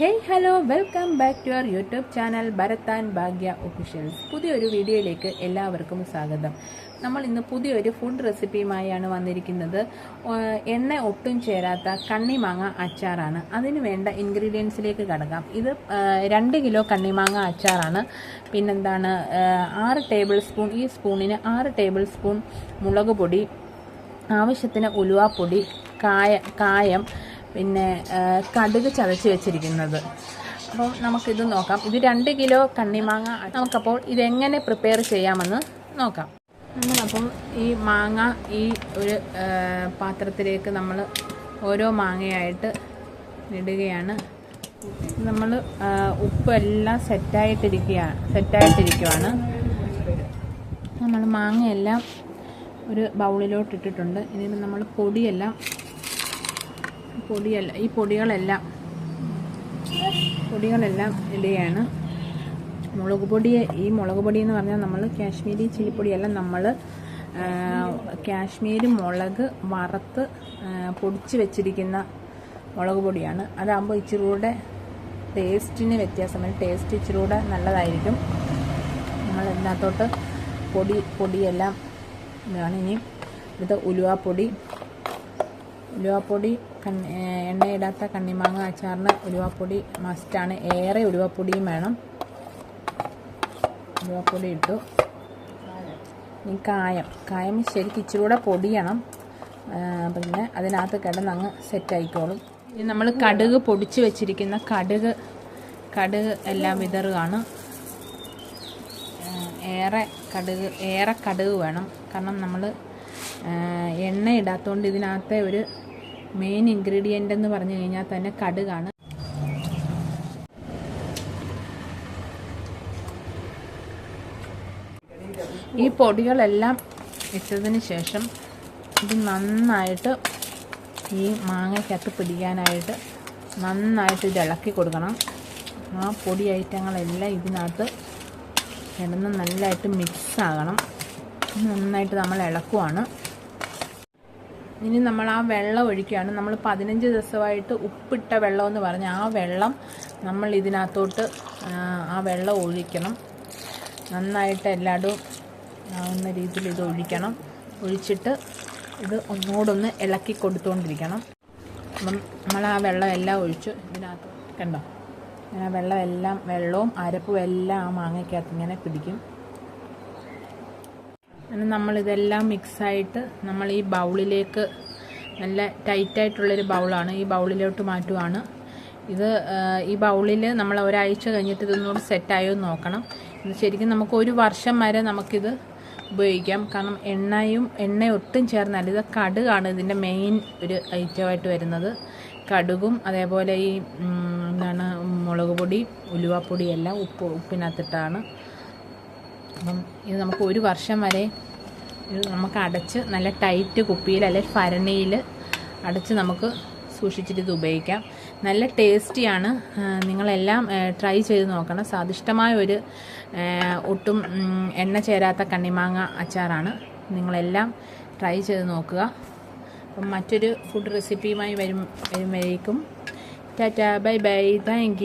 Hey hello welcome back to our YouTube channel Bharathan Bhagya officials പുതിയൊരു വീഡിയോയിലേക്ക് എല്ലാവർക്കും സ്വാഗതം. നമ്മൾ ഇന്ന് പുതിയൊരു ഫുഡ് റെസിപ്പിയുമായാണ് വന്നിരിക്കുന്നത്. എണ്ണ ഒട്ടും ചേരാത്ത കണ്ണിമാങ്ങ അച്ചാറാണ്. അതിന് വേണ്ട ഇൻഗ്രീഡിയൻസിലേക്ക് കടക്കാം. ഇത് രണ്ട് കിലോ കണ്ണിമാങ്ങ അച്ചാറാണ്. പിന്നെന്താണ് ആറ് ടേബിൾ സ്പൂൺ ഈ സ്പൂണിന് ആറ് ടേബിൾ സ്പൂൺ മുളക് പൊടി ആവശ്യത്തിന് ഉലുവാപ്പൊടി കായ കായം പിന്നെ കടുക് ചതച്ച് വെച്ചിരിക്കുന്നത്. അപ്പം നമുക്കിത് നോക്കാം. ഇത് രണ്ട് കിലോ കണ്ണിമാങ്ങ നമുക്കപ്പോൾ ഇതെങ്ങനെ പ്രിപ്പയർ ചെയ്യാമെന്ന് നോക്കാം. നമ്മളപ്പം ഈ മാങ്ങ ഈ ഒരു പാത്രത്തിലേക്ക് നമ്മൾ ഓരോ മാങ്ങയായിട്ട് ഇടുകയാണ്. നമ്മൾ ഉപ്പ് എല്ലാം സെറ്റായിട്ടിരിക്കുകയാണ് സെറ്റായിട്ടിരിക്കുവാണ്. നമ്മൾ മാങ്ങയെല്ലാം ഒരു ബൗളിലോട്ട് ഇട്ടിട്ടുണ്ട് ഇനി നമ്മൾ പൊടിയെല്ലാം പൊടിയല്ല ഈ പൊടികളെല്ലാം പൊടികളെല്ലാം ഇടുകയാണ്. മുളക് പൊടി ഈ മുളക് പൊടി എന്ന് പറഞ്ഞാൽ നമ്മൾ കാശ്മീരി ചില്ലിപ്പൊടിയെല്ലാം നമ്മൾ കാശ്മീരി മുളക് വറുത്ത് പൊടിച്ച് വെച്ചിരിക്കുന്ന മുളക് പൊടിയാണ്. അതാകുമ്പോൾ ഇച്ചിരി കൂടെ ടേസ്റ്റിന് വ്യത്യാസം വരും. ടേസ്റ്റ് ഇച്ചിരി കൂടെ നല്ലതായിരിക്കും. നമ്മൾ ഇതിനകത്തോട്ട് പൊടി പൊടിയെല്ലാം ഇതാണ് ഇനി ഇത് ഉലുവാപ്പൊടി ഉലുവാപ്പൊടി എണ്ണയിടാത്ത കണ്ണിമാങ്ങ അച്ചാറിന് ഉലുവാപ്പൊടി മസ്റ്റാണ്. ഏറെ ഉലുവാപ്പൊടിയും വേണം. ഉലുവാപ്പൊടി ഇട്ടു. ഇനി കായം. കായം ശരിക്കും ഇച്ചിരി കൂടെ പൊടിയണം. പിന്നെ അതിനകത്ത് കിടന്ന് അങ്ങ് സെറ്റ് സെറ്റായിക്കോളും ഇനി നമ്മൾ കടുക് പൊടിച്ച് വെച്ചിരിക്കുന്ന കടുക് കടുക് എല്ലാം വിതറുകയാണ്. ഏറെ കടുക് ഏറെ കടുക് വേണം. കാരണം നമ്മൾ എണ്ണ ഇതിനകത്തെ ഒരു മെയിൻ ഇൻഗ്രീഡിയന്റ് എന്ന് പറഞ്ഞു കഴിഞ്ഞാൽ തന്നെ കടുകാണ്. ഈ പൊടികളെല്ലാം ഇട്ടതിന് ശേഷം ഇത് നന്നായിട്ട് ഈ മാങ്ങയ്ക്കകത്ത് പിടിക്കാനായിട്ട് നന്നായിട്ട് ഇളക്കി കൊടുക്കണം. ആ പൊടി ഐറ്റങ്ങളെല്ലാം ഇതിനകത്ത് കിടന്ന് നല്ലതായിട്ട് മിക്സ് ആകണം. നന്നായിട്ട് നമ്മൾ ഇളക്കുവാണ്. ഇനി നമ്മൾ ആ വെള്ളം ഒഴിക്കുകയാണ്. നമ്മൾ പതിനഞ്ച് ദിവസമായിട്ട് ഉപ്പിട്ട വെള്ളം എന്ന് പറഞ്ഞ ആ വെള്ളം നമ്മൾ ഇതിനകത്തോട്ട് ആ, വെള്ളം ഒഴിക്കണം. നന്നായിട്ട് എല്ലായിടും ആവുന്ന രീതിയിൽ ഇത് ഒഴിക്കണം. ഒഴിച്ചിട്ട് ഇത് ഒന്നുകൂടൊന്ന് ഇളക്കി കൊടുത്തുകൊണ്ടിരിക്കണം. അപ്പം നമ്മൾ ആ വെള്ളം എല്ലാം ഒഴിച്ചു. ഇതിനകത്ത് കണ്ടോ? ആ വെള്ളം എല്ലാം വെള്ളവും അരപ്പും എല്ലാം ആ മാങ്ങയ്ക്കകത്ത് ഇങ്ങനെ പിടിക്കും. അങ്ങനെ നമ്മളിതെല്ലാം മിക്സായിട്ട് നമ്മൾ ഈ ബൗളിലേക്ക് നല്ല ടൈറ്റായിട്ടുള്ളൊരു ബൗളാണ്. ഈ ബൗളിലോട്ട് മാറ്റുവാണ്. ഇത് ഈ ബൗളിൽ നമ്മൾ ഒരാഴ്ച കഴിഞ്ഞിട്ട് ഇതൊന്നുകൂടി സെറ്റായോ എന്ന് നോക്കണം. ഇത് ശരിക്കും നമുക്ക് ഒരു വർഷം വരെ നമുക്കിത് ഉപയോഗിക്കാം. കാരണം എണ്ണയും എണ്ണ ഒട്ടും ചേർന്നല്ല. ഇത് കടുകാണ് ഇതിന്റെ മെയിൻ ഒരു ഐറ്റമായിട്ട് വരുന്നത്. കടുകും അതേപോലെ ഈ എന്താണ് മുളക് പൊടി ഉലുവാപ്പൊടിയെല്ലാം ഉപ്പ് ഉപ്പിനകത്തിട്ടാണ് അപ്പം ഇത് നമുക്ക് ഒരു വർഷം വരെ ഇത് നമുക്ക് അടച്ച് നല്ല ടൈറ്റ് കുപ്പിയിൽ അല്ലെങ്കിൽ ഭരണിയിൽ അടച്ച് നമുക്ക് സൂക്ഷിച്ചിട്ട് ഇത് ഉപയോഗിക്കാം. നല്ല ടേസ്റ്റിയാണ് നിങ്ങളെല്ലാം ട്രൈ ചെയ്ത് നോക്കണം. സ്വാദിഷ്ടമായ ഒരു ഒട്ടും എണ്ണ ചേരാത്ത കണ്ണിമാങ്ങ അച്ചാറാണ്. നിങ്ങളെല്ലാം ട്രൈ ചെയ്ത് നോക്കുക. അപ്പം മറ്റൊരു ഫുഡ് റെസിപ്പിയുമായി വരും വരുമ്പോഴേക്കും. Tata bye bye. താങ്ക്